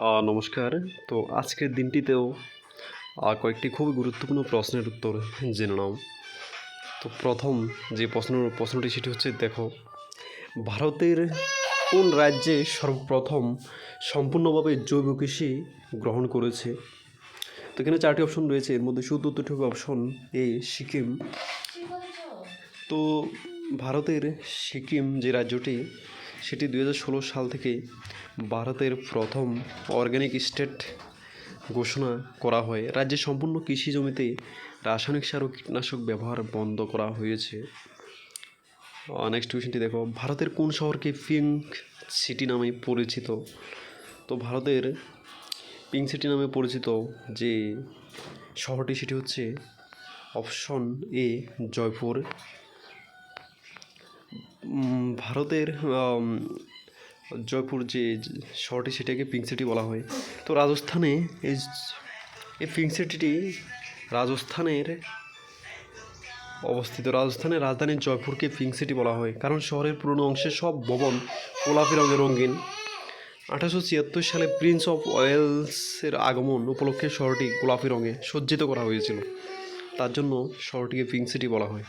নমস্কার। তো আজকের দিনটিতেও কয়েকটি খুবই গুরুত্বপূর্ণ প্রশ্নের উত্তর জেনে নাও। তো প্রথম যে প্রশ্ন, প্রশ্নটি সেটি হচ্ছে, দেখো, ভারতের কোন রাজ্যে সর্বপ্রথম সম্পূর্ণভাবে জৈব কৃষি গ্রহণ করেছে? তো এখানে চারটি অপশন রয়েছে। এর মধ্যে শুধু দুটি অপশন, এ, সিকিম। তো ভারতের সিকিম যে রাজ্যটি সেটি দু হাজার ষোলো সাল থেকে ভারতের প্রথম অর্গানিক স্টেট ঘোষণা করা হয়। রাজ্যে সম্পূর্ণ কৃষি জমিতে রাসায়নিক সার ও কীটনাশক ব্যবহার বন্ধ করা হয়েছে। নেক্সট কোয়েশনটি দেখো। ভারতের কোন শহরকে পিঙ্ক সিটি নামে পরিচিত? তো ভারতের পিঙ্ক সিটি নামে পরিচিত যে শহরটি, সেটি হচ্ছে অপশন এ, জয়পুর। ভারতের জয়পুর যে শহরটি সেটাকে পিঙ্ক সিটি বলা হয়। তো রাজস্থানে এই এই পিঙ্ক সিটিটি রাজস্থানের অবস্থিত। রাজস্থানের রাজধানী জয়পুরকে পিঙ্ক সিটি বলা হয়। কারণ শহরের পুরনো অংশের সব ভবন গোলাপি রঙে রঙিন। আঠারোশো ছিয়াত্তর সালে প্রিন্স অফ ওয়েলসের আগমন উপলক্ষে শহরটি গোলাপি রঙে সজ্জিত করা হয়েছিল। তার জন্য শহরটিকে পিঙ্ক সিটি বলা হয়।